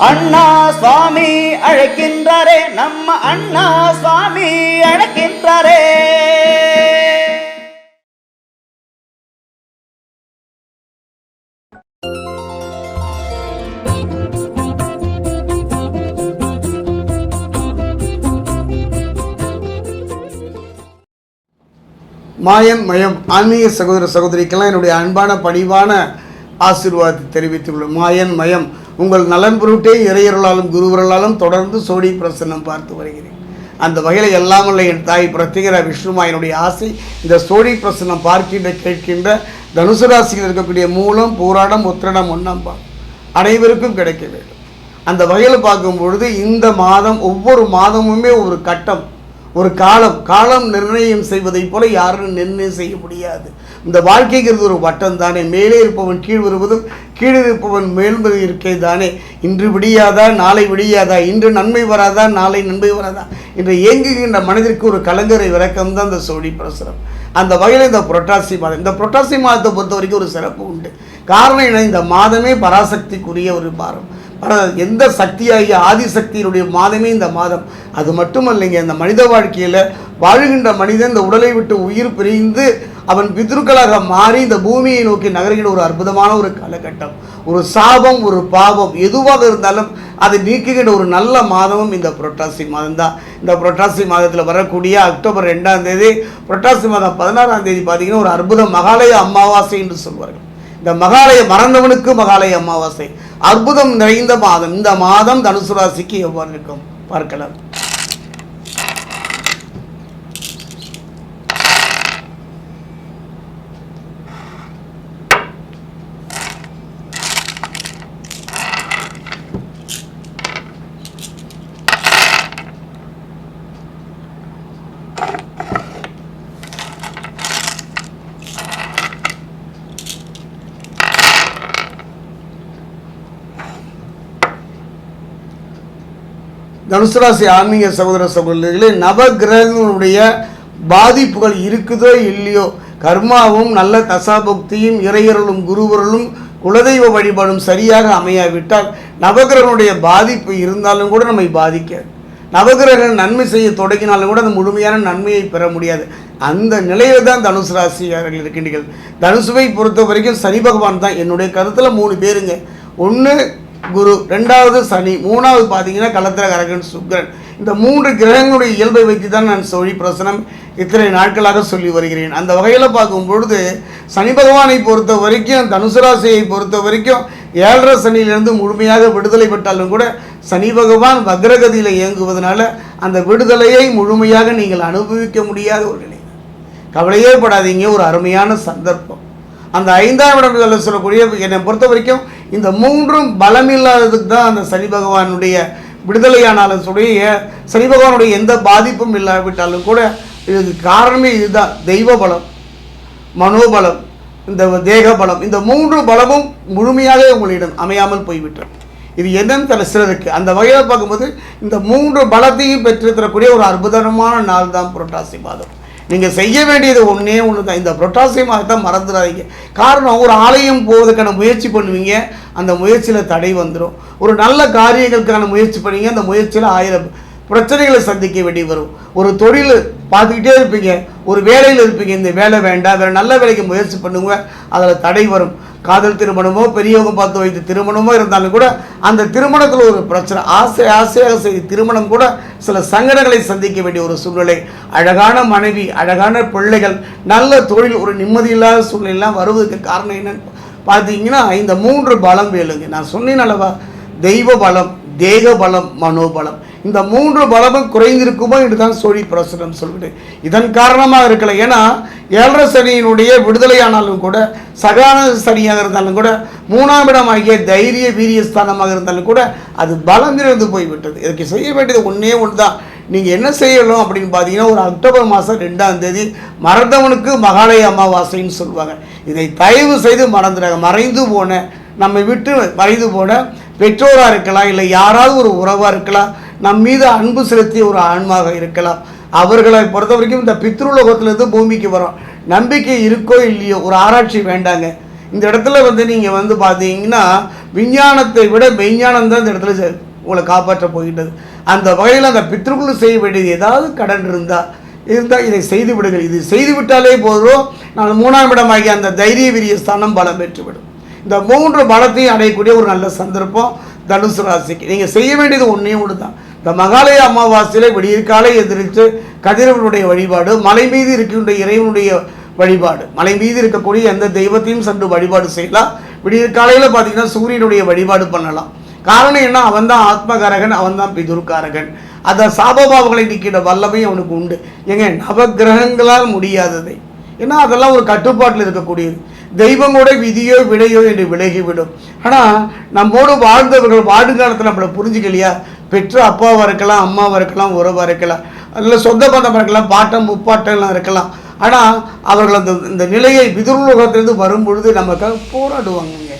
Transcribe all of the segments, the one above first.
அண்ணா சுவாமி அழைக்கின்றாரே நம்ம அண்ணா சுவாமி அழைக்கின்றாரே. மாயன் மயம் ஆன்மீக சகோதர சகோதரிக்கெல்லாம் என்னுடைய அன்பான பணிவான ஆசீர்வாதத்தை தெரிவித்துள்ளேன் மாயன் மயம் உங்கள் நலன் பொருட்டே இறையருளாலும் குருவர்களாலும் தொடர்ந்து சோடி பிரசன்னம் பார்த்து வருகிறேன். அந்த வகையில் எல்லாம் என் தாய் பிரத்திகர விஷ்ணுமாயனுடைய ஆசை இந்த சோடி பிரசன்னம் பார்க்கின்ற கேட்கின்ற தனுசு ராசியில் இருக்கக்கூடிய மூலம் பூராடம் உத்திரடம் ஒன்னம்பா அனைவருக்கும் கிடைக்க வேண்டும். அந்த வகையில் பார்க்கும் பொழுது இந்த மாதம் ஒவ்வொரு மாதமுமே ஒரு கட்டம். ஒரு காலம் காலம் நிர்ணயம் செய்வதைப் போல யாரும் நிர்ணயம் செய்ய முடியாது. இந்த வாழ்க்கைங்கிறது ஒரு வட்டம் தானே. மேலே இருப்பவன் கீழ் வருவதும் கீழே இருப்பவன் மேல் இருக்கே தானே. இன்று விடியாதா நாளை விடியாதா? இன்று நன்மை வராதா நாளை நன்மை வராதா? இன்று இயங்குகின்ற மனதிற்கு ஒரு கலங்கரை விளக்கம் தான் இந்த சோழி பிரசுரம். அந்த வகையில் இந்த புரட்டாசி மாதம் இந்த புரட்டாசி மாதத்தை பொறுத்த வரைக்கும் ஒரு சிறப்பு உண்டு. காரணம் என்ன? இந்த மாதமே பராசக்திக்குரிய ஒரு மாறும் ஆனால் எந்த சக்தியாகிய ஆதிசக்தியினுடைய மாதமே இந்த மாதம். அது மட்டுமல்லைங்க இந்த மனித வாழ்க்கையில் வாழுகின்ற மனிதன் இந்த உடலை விட்டு உயிர் பிரிந்து அவன் பித்ருக்களாக மாறி இந்த பூமியை நோக்கி நகர்கிற ஒரு அற்புதமான ஒரு காலகட்டம். ஒரு சாபம் ஒரு பாவம் எதுவாக இருந்தாலும் அதை நீக்குகின்ற ஒரு நல்ல மாதமும் இந்த புரட்டாசி மாதம் தான் இந்த புரட்டாசி மாதத்தில் வரக்கூடிய அக்டோபர் ரெண்டாம் தேதி புரட்டாசி மாதம் பதினாறாம் தேதி பார்த்தீங்கன்னா ஒரு அற்புதம் மகாலய அமாவாசை என்று சொல்வார்கள். இந்த மகாலய மறந்தவனுக்கு மகாலய அமாவாசை. அற்புதம் நிறைந்த மாதம். இந்த மாதம் தனுசு ராசிக்கு எவ்வாறு இருக்கும்? பார்க்கலாம். தனுசு ராசி ஆன்மீக சகோதர சகோதரிகளே நவகிரகங்களுடைய பாதிப்புகள் இருக்குதோ இல்லையோ கர்மாவும் நல்ல தசாபக்தியும் இறையருளும் குருவருளும் குலதெய்வ வழிபாடும் சரியாக அமையாவிட்டால் நவகிரகனுடைய பாதிப்பு இருந்தாலும் கூட நம்மை பாதிக்காது. நவகிரகங்கள் நன்மை செய்ய தொடங்கினாலும் கூட அந்த முழுமையான நன்மையை பெற முடியாது. அந்த நிலையில் தான் தனுசு ராசியார்கள் இருக்கின்றீர்கள். தனுசுவை பொறுத்த வரைக்கும் சனி பகவான் தான். என்னுடைய கருத்தில் மூணு பேருங்க. ஒன்று குரு ரெண்டாவது சனி மூணாவது பார்த்தீங்கன்னா கலத்திர கரகன் சுக்கிரன். இந்த மூன்று கிரகங்களுடைய இயல்பை வைத்து தான் நான் சோழி பிரசனம் இத்தனை நாட்களாக சொல்லி வருகிறேன். அந்த வகையில் பார்க்கும் பொழுது சனி பகவானை பொறுத்த வரைக்கும் தனுசு ராசியை பொறுத்த வரைக்கும் ஏழரை சனியிலிருந்து முழுமையாக விடுதலை பெற்றாலும் கூட சனி பகவான் வக்ரகதியில் இயங்குவதனால அந்த விடுதலையை முழுமையாக நீங்கள் அனுபவிக்க முடியாத ஒரு நிலை. கவலையே படாதீங்க ஒரு அருமையான சந்தர்ப்பம். அந்த ஐந்தாம் இடம் சொல்லக்கூடிய என்னை பொறுத்த வரைக்கும் இந்த மூன்றும் பலமில்லாததுக்கு தான் அந்த சனி பகவானுடைய விடுதலையானாலும் சொல்லி சனி பகவானுடைய எந்த பாதிப்பும் இல்லாவிட்டாலும் கூட இதுக்கு காரணமே இதுதான். தெய்வ பலம் மனோபலம் இந்த தேக பலம் இந்த மூன்று பலமும் முழுமையாக உங்களிடம் அமையாமல் போய்விட்டது இது என்னன்னு தர சிலருக்கு. அந்த வகையில் பார்க்கும்போது இந்த மூன்று பலத்தையும் பெற்று தரக்கூடிய ஒரு அற்புதமான நாள் தான் புரட்டாசி மாதம். நீங்கள் செய்ய வேண்டியது ஒன்றே ஒன்று தான் இந்த புரட்டாசி தான் மறந்துடாதீங்க. காரணம் ஒரு ஆலயம் போவதற்கான முயற்சி பண்ணுவீங்க அந்த முயற்சியில் தடை வந்துடும் ஒரு நல்ல காரியங்களுக்கான முயற்சி பண்ணுவீங்க அந்த முயற்சியில் ஆயிரம் பிரச்சனைகளை சந்திக்க வேண்டி வரும். ஒரு தொழில் பார்த்துக்கிட்டே இருப்பீங்க ஒரு வேலையில் இருப்பீங்க இந்த வேலை வேண்டாம் வேறு நல்ல வேலைக்கு முயற்சி பண்ணுங்க அதில் தடை வரும். காதல் திருமணமோ பெரியவங்க பார்த்து வைத்த திருமணமோ இருந்தாலும் கூட அந்த திருமணத்தில் ஒரு பிரச்சனை ஆசை ஆசையாக செய்த திருமணம் கூட சில சங்கடங்களை சந்திக்க வேண்டிய ஒரு சூழ்நிலை. அழகான மனைவி அழகான பிள்ளைகள் நல்ல தொழில் ஒரு நிம்மதியில்லாத சூழ்நிலாம் வருவதற்கு காரணம் என்னன்னு பார்த்தீங்கன்னா இந்த மூன்று பலம் வேலுங்க. நான் சொன்னேன் அல்லவா? தெய்வ பலம் தேக பலம் மனோபலம். இந்த மூன்று பலமும் குறைந்திருக்குமோ என்று தான் சோழி பிரசுரம் சொல்கிறேன் இதன் காரணமாக இருக்கல. ஏன்னா ஏழரை சனியினுடைய விடுதலையானாலும் கூட சகான சனியாக இருந்தாலும் கூட மூணாம் இடம் ஆகிய தைரிய வீரிய ஸ்தானமாக இருந்தாலும் கூட அது பலம் இருந்து போய்விட்டது. இதுக்கு செய்ய வேண்டியது ஒன்றே ஒன்று தான் நீங்கள் என்ன செய்யணும் அப்படின்னு பார்த்தீங்கன்னா ஒரு அக்டோபர் மாதம் ரெண்டாம் தேதி மறந்தவனுக்கு மகாலய அமாவாசைன்னு சொல்லுவாங்க. இதை தயவு செய்து மறந்துடுறாங்க மறைந்து போன நம்மை விட்டு மறைந்து போன பெற்றோராக இருக்கலாம் இல்லை யாராவது ஒரு உறவாக இருக்கலாம் நம் மீது அன்பு செலுத்திய ஒரு ஆன்மாக இருக்கலாம். அவர்களை பொறுத்த வரைக்கும் இந்த பித்ருலோகத்திலேருந்து பூமிக்கு வரோம். நம்பிக்கை இருக்கோ இல்லையோ ஒரு ஆராய்ச்சி வேண்டாங்க. இந்த இடத்துல வந்து நீங்கள் வந்து பார்த்தீங்கன்னா விஞ்ஞானத்தை விட மெய்ஞானம் தான் இந்த இடத்துல உங்களை காப்பாற்ற போகின்றது. அந்த வகையில் அந்த பித்ருக்குள் செய்ய வேண்டியது ஏதாவது கடன் இருந்தால் இருந்தால் இதை செய்து விடுங்கள். இது செய்து விட்டாலே போதும். நான் மூணாம் இடமாகிய அந்த தைரிய விரிய ஸ்தானம் பலம் பெற்றுவிடும். இந்த மூன்று பலத்தையும் அடையக்கூடிய ஒரு நல்ல சந்தர்ப்பம் தனுசு ராசிக்கு. நீங்கள் செய்ய வேண்டியது ஒன்றே ஒன்று தான் இந்த மகாலய அமாவாசையில் விடியற்காலை எதிர்த்து கதிரவனுடைய வழிபாடு மலை மீது இருக்கின்ற இறைவனுடைய வழிபாடு. மலை மீது இருக்கக்கூடிய எந்த தெய்வத்தையும் சென்று வழிபாடு செய்யலாம். விடியற்காலையில் பார்த்தீங்கன்னா சூரியனுடைய வழிபாடு பண்ணலாம். காரணம் என்ன? அவன் தான் ஆத்மகாரகன் அவன் தான் பிதுர்காரகன். அந்த சாபபாவங்களை நிற்கிற வல்லமை அவனுக்கு உண்டு. ஏங்க நவகிரகங்களால் முடியாததை. ஏன்னா அதெல்லாம் ஒரு கட்டுப்பாட்டில் இருக்கக்கூடியது. தெய்வங்களோட விதியோ விடையோ என்று விலகிவிடும். ஆனால் நம்மோடு வாழ்ந்தவர்கள் வாழ்காலத்தில் நம்மளை புரிஞ்சுக்கலையா? பெற்ற அப்பாவாக இருக்கலாம் அம்மாவாக இருக்கலாம் உறவாக இருக்கலாம் இல்லை சொந்த பந்தமாக இருக்கலாம் பாட்டம் முப்பாட்டம்லாம் இருக்கலாம். ஆனால் அவர்கள் அந்த இந்த நிலையை விதுர்லோகத்திலிருந்து வரும்பொழுது நமக்காக போராடுவாங்கங்க.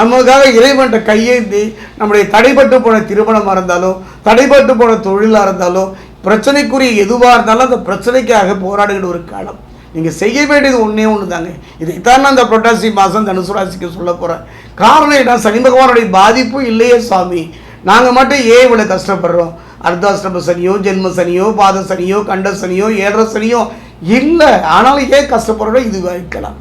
நமக்காக இறைவன்ட்ட கையேந்தி நம்முடைய தடைப்பட்டு போன திருமணமாக இருந்தாலும் தடைப்பட்டு போன தொழிலாக இருந்தாலும் பிரச்சனைக்குரிய எதுவாக இருந்தாலும் அந்த பிரச்சனைக்காக போராடுகிற ஒரு காலம். நீங்கள் செய்ய வேண்டியது ஒன்றே ஒன்று தாங்க இதைத்தான் நான் அந்த புரட்டாசி மாதம் தனுசு ராசிக்கு சொல்ல போகிறேன் காரணம் என்ன? சனி பகவானுடைய பாதிப்பு இல்லையே சாமி. நாங்கள் மட்டும் ஏன் இவ்வளோ கஷ்டப்படுறோம்? அர்த்தாஷ்டம சனியோ ஜென்ம சனியோ பாத சனியோ கண்ட சனியோ ஏழரை சனியோ? இல்லை ஆனாலும் ஏன் கஷ்டப்படுறோம்? இது இருக்கலாம்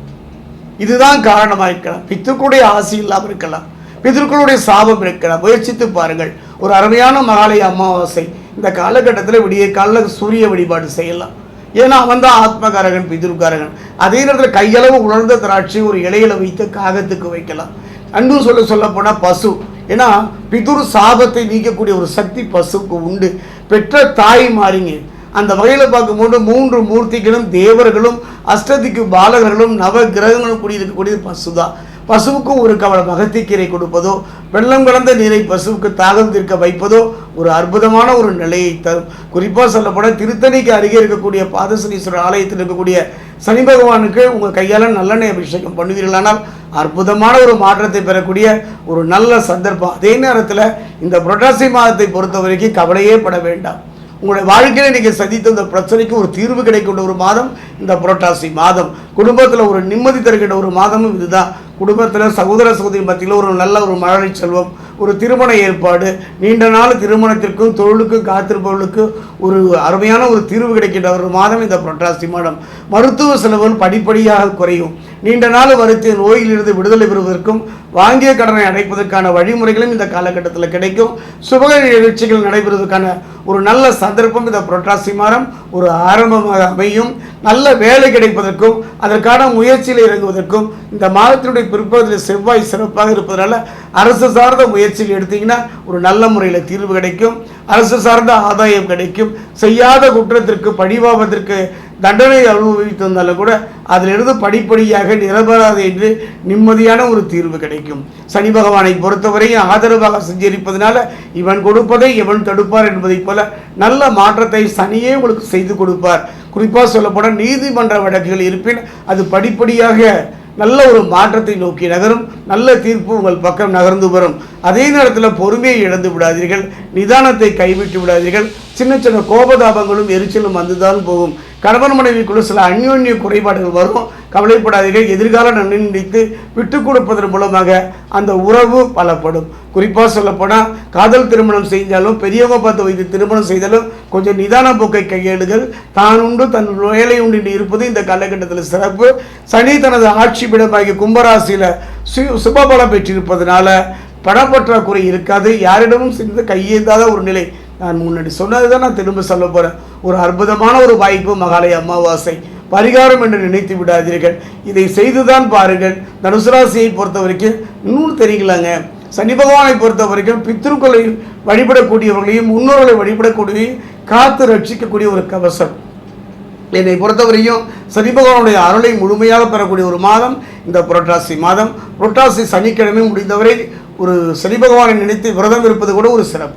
இதுதான் காரணமாக இருக்கலாம். பித்திருக்களுடைய ஆசை இல்லாமல் இருக்கலாம். பித்திருக்களுடைய சாபம் இருக்கலாம். முயற்சித்து பாருங்கள். ஒரு அருமையான மகாலய அமாவாசை. இந்த காலகட்டத்தில் விடிய காலில் சூரிய வழிபாடு செய்யலாம். ஏன்னா அவன் தான் ஆத்மகாரகன் பிதிருக்காரகன். அதே நேரத்தில் கையளவு உணர்ந்த திராட்சை ஒரு இலையில வைத்து காகத்துக்கு வைக்கலாம். அன்பு சொல்ல சொல்ல போனால் பசு. ஏன்னா பிதுரு சாபத்தை நீக்கக்கூடிய ஒரு சக்தி பசுக்கு உண்டு. பெற்ற தாய் மாறிங்க. அந்த வகையில் பார்க்கும்போது மூன்று மூர்த்திகளும் தேவர்களும் அஷ்டதிக்கு பாலகர்களும் நவ கிரகங்களும் கூடியிருக்கக்கூடியது பசுதான். பசுவுக்கும் ஒரு கவலை மகத்திக்கீரை கொடுப்பதோ வெள்ளம் கலந்த நீரை பசுவுக்கு தாகம் தீர்க்க வைப்பதோ ஒரு அற்புதமான ஒரு நிலையை தரும். குறிப்பாக சொல்லப்போனால் திருத்தணிக்கு அருகே இருக்கக்கூடிய பாதசனீஸ்வரர் ஆலயத்தில் இருக்கக்கூடிய சனி பகவானுக்கு உங்கள் கையால் நல்லெண்ணெய் அபிஷேகம் பண்ணுவீர்களானால் அற்புதமான ஒரு மாற்றத்தை பெறக்கூடிய ஒரு நல்ல சந்தர்ப்பம். அதே நேரத்தில் இந்த புரட்டாசி மாதத்தை பொறுத்த வரைக்கும் கவலையே பட வேண்டாம். உங்களுடைய வாழ்க்கையில் நீங்கள் சந்தித்த இந்த பிரச்சனைக்கு ஒரு தீர்வு கிடைக்கின்ற ஒரு மாதம் இந்த புரட்டாசி மாதம். குடும்பத்தில் ஒரு நிம்மதி தருகின்ற ஒரு மாதமும் இதுதான். குடும்பத்தில் சகோதர சகோதரி மத்தியில் ஒரு நல்ல ஒரு மழலை செல்வம் ஒரு திருமண ஏற்பாடு நீண்ட நாள் திருமணத்திற்கும் தொழிலுக்கும் காத்திருப்பவர்களுக்கும் ஒரு அருமையான ஒரு தீர்வு கிடைக்கின்ற ஒரு மாதம் இந்த புரட்டாசி மாதம். மருத்துவ செலவுகள் படிப்படியாக குறையும். நீண்ட நாள் வருத்திய நோயிலிருந்து விடுதலை பெறுவதற்கும் வாங்கிய கடனை அடைப்பதற்கான வழிமுறைகளும் இந்த காலகட்டத்தில் கிடைக்கும். சுபக நிகழ்ச்சிகள் நடைபெறுவதற்கான ஒரு நல்ல சந்தர்ப்பம் இந்த புரட்டாசி மாதம் ஒரு ஆரம்பமாக அமையும். நல்ல வேலை கிடைப்பதற்கும் அதற்கான முயற்சியில் இறங்குவதற்கும் இந்த மாதத்தினுடைய பிற்பகுதியில் செவ்வாய் சிறப்பாக இருப்பதனால அரசு சார்ந்த முயற்சியில் எடுத்தீங்கன்னா ஒரு நல்ல முறையில் தீர்வு கிடைக்கும். அரசு சார்ந்த ஆதாயம் கிடைக்கும். செய்யாத குற்றத்திற்கு பழிவாபத்திற்கு தண்டனை அனுபவித்திருந்தாலும் கூட அதிலிருந்து படிப்படியாக நிரபராது என்று நிம்மதியான ஒரு தீர்வு கிடைக்கும். சனி பகவானை பொறுத்தவரையும் ஆதரவாக சஞ்சரிப்பதனால இவன் கொடுப்பதை இவன் தடுப்பார் என்பதைப் போல நல்ல மாற்றத்தை சனியே உங்களுக்கு செய்து கொடுப்பார். குறிப்பாக சொல்லப்போனால் நீதிமன்ற வழக்குகள் இருப்பின் அது படிப்படியாக நல்ல ஒரு மாற்றத்தை நோக்கி நகரும். நல்ல தீர்ப்பு உங்கள் பக்கம் நகர்ந்து வரும். அதே நேரத்தில் பொறுமையை இழந்து விடாதீர்கள். நிதானத்தை கைவிட்டு விடாதீர்கள். சின்ன சின்ன கோபதாபங்களும் எரிச்சலும் வந்துதான் போகும். கணவன் மனைவிக்குள்ள சில அந்யோன்ய குறைபாடுகள் வரும். கவலைப்படாதீர்கள். எதிர்கால நன்மை நினைத்து விட்டு கொடுப்பதன் மூலமாக அந்த உறவு பலப்படும். குறிப்பாக சொல்லப்போனால் காதல் திருமணம் செஞ்சாலும் பெரியவங்க பார்த்து வைத்து திருமணம் செய்தாலும் கொஞ்சம் நிதான போக்கை கையேடுகள் தான் உண்டு தன் வேலை உண்டு இருப்பது இந்த காலகட்டத்தில் சிறப்பு. சனி தனது ஆட்சிப்பிடமாகிய கும்பராசியில் சு சுபபலம் பெற்றிருப்பதனால பணப்பற்றாக்குறை இருக்காது. யாரிடமும் சேர்ந்து கையேந்தாத ஒரு நிலை நான் முன்னாடி சொன்னது தான் நான் திரும்ப சொல்ல போகிறேன் ஒரு அற்புதமான ஒரு வாய்ப்பு மகாலய அமாவாசை. பரிகாரம் என்று நினைத்து விடாதீர்கள். இதை செய்துதான் பாருங்கள். தனுசு ராசியை பொறுத்த வரைக்கும் இன்னும் தெரியுங்களாங்க? சனி பகவானை பொறுத்த வரைக்கும் பித்ருக்களை வழிபடக்கூடியவர்களையும் முன்னோர்களை வழிபடக்கூடியவரையும் காத்து ரட்சிக்கக்கூடிய ஒரு கவசம். என்னை பொறுத்தவரையும் சனி பகவானுடைய அருளை முழுமையாக பெறக்கூடிய ஒரு மாதம் இந்த புரட்டாசி மாதம். புரட்டாசி சனிக்கிழமை முடிந்தவரை ஒரு சனி பகவானை நினைத்து விரதம் இருப்பது கூட ஒரு சிறப்பு.